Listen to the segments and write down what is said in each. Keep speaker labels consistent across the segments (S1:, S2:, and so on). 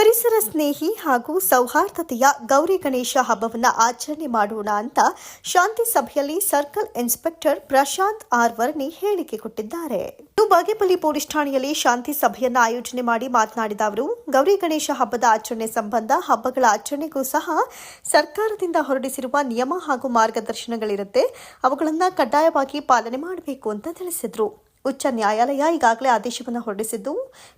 S1: ಪರಿಸರ ಸ್ನೇಹಿ ಹಾಗೂ ಸೌಹಾರ್ದತೆಯ ಗೌರಿ ಗಣೇಶ ಹಬ್ಬವನ್ನು ಆಚರಣೆ ಮಾಡೋಣ ಅಂತ ಶಾಂತಿ ಸಭೆಯಲ್ಲಿ circle inspector Prashant R Varni ಹೇಳಿಕೆ ಕೊಟ್ಟಿದ್ದಾರೆ. ಬಾಗೇಪಲ್ಲಿ ಪೊಲೀಸ್ ಠಾಣೆಯಲ್ಲಿ ಶಾಂತಿ ಸಭೆಯನ್ನು ಆಯೋಜನೆ ಮಾಡಿ ಮಾತನಾಡಿದ ಅವರು, ಗೌರಿ ಗಣೇಶ ಹಬ್ಬದ ಆಚರಣೆ ಸಂಬಂಧ ಹಬ್ಬಗಳ ಆಚರಣೆಗೂ ಸಹ ಸರ್ಕಾರದಿಂದ ಹೊರಡಿಸಿರುವ ನಿಯಮ ಹಾಗೂ ಮಾರ್ಗದರ್ಶನಗಳಿರುತ್ತೆ. ಅವುಗಳನ್ನು ಕಡ್ಡಾಯವಾಗಿ ಪಾಲನೆ ಮಾಡಬೇಕು ಅಂತ ತಿಳಿಸಿದರು. ಉಚ್ಚ ನ್ಯಾಯಾಲಯ ಈಗಾಗಲೇ ಆದೇಶವನ್ನು ಹೊರಡಿಸಿದ್ದು,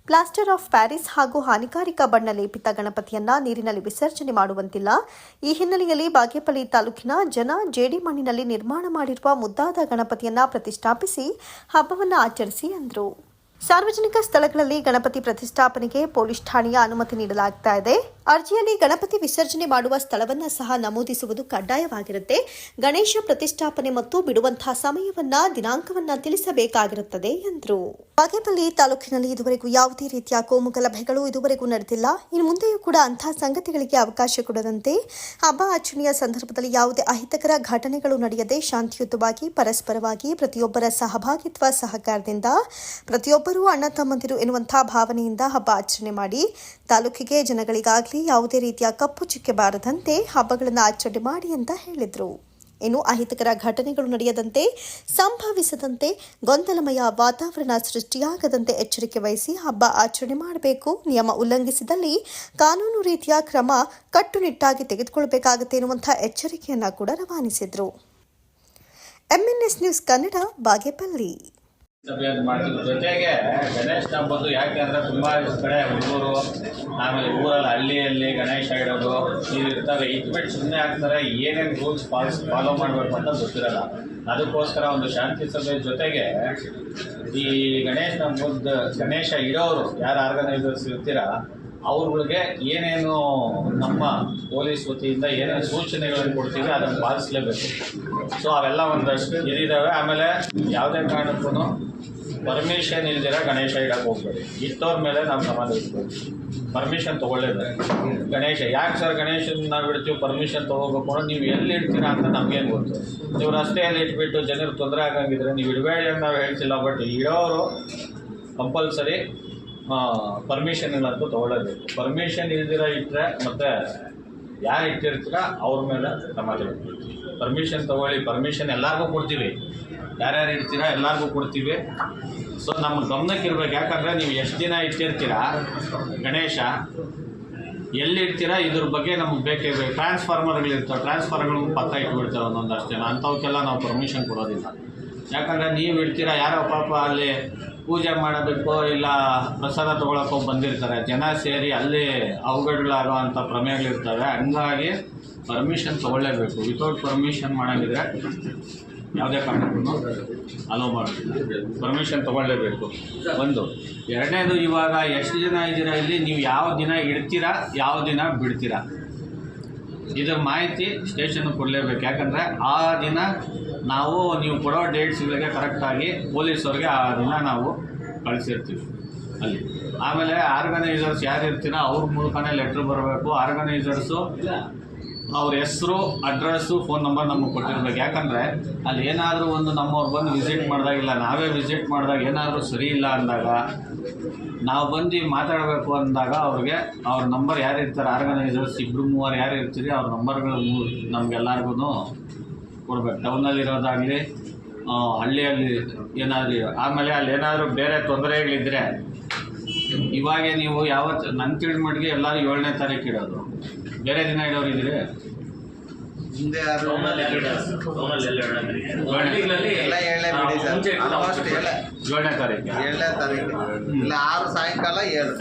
S1: ಪ್ಲಾಸ್ಟರ್ ಆಫ್ ಪ್ಯಾರಿಸ್ ಹಾಗೂ ಹಾನಿಕಾರಕ ಬಣ್ಣ ಲೇಪಿತ ಗಣಪತಿಯನ್ನ ನೀರಿನಲ್ಲಿ ವಿಸರ್ಜನೆ ಮಾಡುವಂತಿಲ್ಲ. ಈ ಹಿನ್ನೆಲೆಯಲ್ಲಿ ಬಾಗೇಪಲ್ಲಿ ತಾಲೂಕಿನ ಜನ ಜೇಡಿ ಮಣ್ಣಿನಲ್ಲಿ ನಿರ್ಮಾಣ ಮಾಡಿರುವ ಮುದ್ದಾದ ಗಣಪತಿಯನ್ನ ಪ್ರತಿಷ್ಠಾಪಿಸಿ ಹಬ್ಬವನ್ನು ಆಚರಿಸಿ ಎಂದರು ಸಾರ್ವಜನಿಕ ಸ್ಥಳಗಳಲ್ಲಿ ಗಣಪತಿ ಪ್ರತಿಷ್ಠಾಪನೆಗೆ ಪೊಲೀಸ್ ಠಾಣೆಯ ಅನುಮತಿ ನೀಡಲಾಗ್ತಾ ಇದೆ. ಅರ್ಜಿಯಲ್ಲಿ ಗಣಪತಿ ವಿಸರ್ಜನೆ ಮಾಡುವ ಸ್ಥಳವನ್ನ ಸಹ ನಮೂದಿಸುವುದು ಕಡ್ಡಾಯವಾಗಿರುತ್ತೆ. ಗಣೇಶ ಪ್ರತಿಷ್ಠಾಪನೆ ಮತ್ತು ಬಿಡುವಂತಹ ಸಮಯವನ್ನ, ದಿನಾಂಕವನ್ನ ತಿಳಿಸಬೇಕಾಗಿರುತ್ತದೆ ಎಂದರು. ಬಾಗೇಪಲ್ಲಿ ತಾಲೂಕಿನಲ್ಲಿ ಇದುವರೆಗೂ ಯಾವುದೇ ರೀತಿಯ ಕೋಮು ಗಲಭೆಗಳು ಇದುವರೆಗೂ ನಡೆದಿಲ್ಲ. ಇನ್ನು ಮುಂದೆಯೂ ಕೂಡ ಅಂತಹ ಸಂಗತಿಗಳಿಗೆ ಅವಕಾಶ ಕೊಡದಂತೆ ಹಬ್ಬ ಆಚರಣೆಯ ಸಂದರ್ಭದಲ್ಲಿ ಯಾವುದೇ ಅಹಿತಕರ ಘಟನೆಗಳು ನಡೆಯದೆ ಶಾಂತಿಯುತವಾಗಿ, ಪರಸ್ಪರವಾಗಿ ಪ್ರತಿಯೊಬ್ಬರ ಸಹಭಾಗಿತ್ವ, ಸಹಕಾರದಿಂದ ಪ್ರತಿಯೊಬ್ಬರೂ ಅಣ್ಣ ತಮ್ಮಂದಿರು ಎನ್ನುವಂತಹ ಭಾವನೆಯಿಂದ ಹಬ್ಬ ಆಚರಣೆ ಮಾಡಿ, ತಾಲೂಕಿಗೆ ಯಾವುದೇ ರೀತಿಯ ಕಪ್ಪು ಚುಕ್ಕೆ ಬಾರದಂತೆ ಹಬ್ಬಗಳನ್ನು ಆಚರಣೆ ಮಾಡಿ ಅಂತ ಹೇಳಿದರು. ಇನ್ನು ಅಹಿತಕರ ಘಟನೆಗಳು ನಡೆಯದಂತೆ, ಸಂಭವಿಸದಂತೆ ಗೊಂದಲಮಯ ವಾತಾವರಣ ಸೃಷ್ಟಿಯಾಗದಂತೆ ಎಚ್ಚರಿಕೆ ವಹಿಸಿ ಹಬ್ಬ ಆಚರಣೆ ಮಾಡಬೇಕು. ನಿಯಮ ಉಲ್ಲಂಘಿಸಿದಲ್ಲಿ ಕಾನೂನು ರೀತಿಯ ಕ್ರಮ ಕಟ್ಟುನಿಟ್ಟಾಗಿ ತೆಗೆದುಕೊಳ್ಳಬೇಕಾಗುತ್ತೆ ಎನ್ನುವಂಥ ಎಚ್ಚರಿಕೆಯನ್ನು ಕೂಡ ರವಾನಿಸಿದರು. MNS news Kannada, Bagepalli.
S2: ಸಭೆಯನ್ನು ಮಾಡ್ತೀವಿ. ಜೊತೆಗೆ, ಗಣೇಶ ಹಬ್ಬದ್ದು ಯಾಕೆ ಅಂದರೆ ತುಂಬ ಕಡೆ ಹುಡುಗರು, ಆಮೇಲೆ ಊರಲ್ಲಿ ಹಳ್ಳಿಯಲ್ಲಿ ಗಣೇಶ ಇಡೋದು ಇದು ಇರ್ತಾರೆ. ಇಟ್ಬಿಟ್ಟು ಸುಮ್ಮನೆ ಆಗ್ತಾರೆ ಏನೇನು ರೂಲ್ಸ್ ಪಾಲ್ಸ್, ಫಾಲೋ ಮಾಡಬೇಕು ಅಂತ ಗೊತ್ತಿರಲ್ಲ. ಅದಕ್ಕೋಸ್ಕರ ಒಂದು ಶಾಂತಿ ಸಭೆ ಜೊತೆಗೆ ಈ ಗಣೇಶ ಹಬ್ಬದ ಗಣೇಶ ಇಡೋರು ಯಾರು ಆರ್ಗನೈಸರ್ಸ್ ಇರ್ತೀರಾ ಅವ್ರುಗಳಿಗೆ ಏನೇನು ನಮ್ಮ ಪೊಲೀಸ್ ವತಿಯಿಂದ ಏನೇನು ಸೂಚನೆಗಳನ್ನು ಕೊಡ್ತೀವಿ ಅದನ್ನು ಪಾಲಿಸಲೇಬೇಕು. ಸೊ ಅವೆಲ್ಲ ಒಂದಷ್ಟು ಇದಿದ್ದಾವೆ ಆಮೇಲೆ ಯಾವುದೇ ಕಾರಣಕ್ಕೂ ಪರ್ಮಿಷನ್ ಇಲ್ದಿರ ಗಣೇಶ ಇಡಕ್ಕೆ ಹೋಗ್ಬೇಡಿ. ಇಟ್ಟವ್ರ ಮೇಲೆ ನಾವು ಇಡ್ಬೇಕು ಪರ್ಮಿಷನ್ ತೊಗೊಳ್ಳೇಬೇಕು. ಗಣೇಶ, ಯಾಕೆ ಸರ್ ಗಣೇಶನ ನಾವು ಇಡ್ತೀವಿ? ಪರ್ಮಿಷನ್ ತೊಗೋಬೇಕು ಅಂದ್ರೆ ನೀವು ಎಲ್ಲಿ ಇಡ್ತೀರಾ ಅಂತ ನಮಗೇನು ಗೊತ್ತು. ನೀವು ರಸ್ತೆಯಲ್ಲಿ ಇಟ್ಬಿಟ್ಟು ಜನರು ತೊಂದರೆ ಆಗಂಗಿದ್ರೆ ನೀವು ಇಡಬೇಡಿ ಅಂತ ನಾವು ಹೇಳ್ತಿಲ್ಲ ಬಟ್ ಇಡೋರು ಕಂಪಲ್ಸರಿ ಪರ್ಮಿಷನ್ ಅಂತೂ ತೊಗೊಳ್ಳೇಬೇಕು ಪರ್ಮಿಷನ್ ಇಲ್ದಿರ ಇಟ್ಟರೆ ಮತ್ತು ಯಾರು ಇಟ್ಟಿರ್ತೀರ ಅವ್ರ ಮೇಲೆ ಸಮಾಜ ಪರ್ಮಿಷನ್ ತೊಗೊಳ್ಳಿ ಪರ್ಮಿಷನ್ ಎಲ್ಲರಿಗೂ ಕೊಡ್ತೀವಿ. ಯಾರ್ಯಾರು ಇಡ್ತೀರಾ ಎಲ್ಲರಿಗೂ ಕೊಡ್ತೀವಿ. ಸೊ ನಮ್ಮ ಗಮನಕ್ಕೆ ಇರ್ಬೇಕು ಯಾಕಂದರೆ ನೀವು ಎಷ್ಟು ದಿನ ಇಟ್ಟಿರ್ತೀರಾ? ಗಣೇಶ, ಎಲ್ಲಿ ಇರ್ತೀರಾ ಇದ್ರ ಬಗ್ಗೆ ನಮ್ಗೆ ಬೇಕೇ ಬೇಕು. ಟ್ರಾನ್ಸ್ಫಾರ್ಮರ್ಗಳಿರ್ತವೆ ಟ್ರಾನ್ಸ್ಫಾರ್ಮರ್ಗಳು ಪಕ್ಕ ಇಟ್ಬಿಡ್ತಾರೆ ಒಂದೊಂದು ಅಷ್ಟು ಜನ ಅಂಥವಕ್ಕೆಲ್ಲ ನಾವು ಪರ್ಮಿಷನ್ ಕೊಡೋದಿಲ್ಲ. ಯಾಕಂದರೆ ನೀವು ಇಡ್ತೀರಾ ಯಾರೋ ಪಾಪ ಅಲ್ಲಿ ಪೂಜೆ ಮಾಡೋದಕ್ಕೋ ಇಲ್ಲ ಪ್ರಸಾದ ತೊಗೊಳಕ್ಕೋ ಬಂದಿರ್ತಾರೆ. ಜನ ಸೇರಿ ಅಲ್ಲಿ ಅಂಥ ಪ್ರಮೇಯಗಳಿರ್ತವೆ. ಹಂಗಾಗಿ ಪರ್ಮಿಷನ್ ತೊಗೊಳ್ಳೇಬೇಕು. ವಿತೌಟ್ ಪರ್ಮಿಷನ್ ಮಾಡೋಂಗಿದ್ರೆ ಯಾವುದೇ ಕಾರಣಕ್ಕೂ ಅಲೋ ಮಾಡೋದಿಲ್ಲ. ಪರ್ಮಿಷನ್ ತೊಗೊಳ್ಳೇಬೇಕು. ಒಂದು. ಎರಡನೇದು, ಇವಾಗ ಎಷ್ಟು ಜನ ಇದ್ದೀರಾ ಇಲ್ಲಿ? ನೀವು ಯಾವ ದಿನ ಇಡ್ತೀರಾ, ಯಾವ ದಿನ ಬಿಡ್ತೀರಾ? ಇದ್ರ ಮಾಹಿತಿ ಸ್ಟೇಷನ್ ಕೊಡಲೇಬೇಕು. ಯಾಕಂದರೆ ಆ ದಿನ ನಾವು, ನೀವು ಕೊಡೋ ಡೇಟ್ಸ್ಗಳಿಗೆ ಕರೆಕ್ಟಾಗಿ ಪೊಲೀಸವ್ರಿಗೆ ಆ ದಿನ ನಾವು ಕಳಿಸಿರ್ತೀವಿ ಅಲ್ಲಿ. ಆಮೇಲೆ ಆರ್ಗನೈಸರ್ಸ್ ಯಾರು ಇರ್ತೀರೋ ಅವ್ರ ಮೂಲಕನೇ ಲೆಟ್ರ್ ಬರಬೇಕು. ಆರ್ಗನೈಸರ್ಸು ಅವ್ರ ಹೆಸರು ಅಡ್ರೆಸ್ಸು ಫೋನ್ ನಂಬರ್ ನಮಗೆ ಕೊಟ್ಟಿರ್ಬೇಕು. ಯಾಕಂದರೆ ಅಲ್ಲಿ ಏನಾದರೂ ಒಂದು ನಮ್ಮವ್ರು ಬಂದು ವಿಸಿಟ್ ಮಾಡಿದಾಗಿಲ್ಲ ನಾವೇ ವಿಸಿಟ್ ಮಾಡಿದಾಗ ಏನಾದರೂ ಸರಿ ಇಲ್ಲ ಅಂದಾಗ ನಾವು ಬಂದು ಮಾತಾಡಬೇಕು ಅಂದಾಗ ಅವ್ರಿಗೆ ಅವ್ರ ನಂಬರ್ ಯಾರು ಇರ್ತಾರೆ ಆರ್ಗನೈಸರ್ಸ್ ಇಬ್ಬರು ಮೂವರು ಯಾರು ಇರ್ತೀರಿ, ಅವ್ರ ನಂಬರ್ಗಳು ನಮಗೆಲ್ಲರಿಗೂ ಕೊಡ್ಬೇಕು. ಟೌನಲ್ಲಿರೋದಾಗಲಿ ಹಳ್ಳಿಯಲ್ಲಿ ಏನಾದರೂ, ಆಮೇಲೆ ಅಲ್ಲಿ ಏನಾದರೂ ಬೇರೆ ತೊಂದರೆಗಳಿದ್ದರೆ ಇವಾಗೆ ನೀವು ಯಾವತ್ತು ನನ್ನ ತಿಳಿಮಟ್ಟಿಗೆ ಎಲ್ಲರೂ ಏಳನೇ ತಾರೀಕು ಇಡೋದು ಬೇರೆ ದಿನ ಇಡೋರು ಇದ್ರೆ
S3: ಹಿಂದೆ ಯಾರು ಎಲ್ಲ ಏಳನೇ ಬಿಡಿ ಸರ್.
S2: ಮುಂಚೆ
S3: ಆಲ್ಮೋಸ್ಟ್ ಏಳ
S2: ಏಳನೇ ತಾರೀಕು.
S3: ಏಳನೇ ತಾರೀಕು. ಇಲ್ಲ ಆರು ಸಾಯಂಕಾಲ ಏಳು.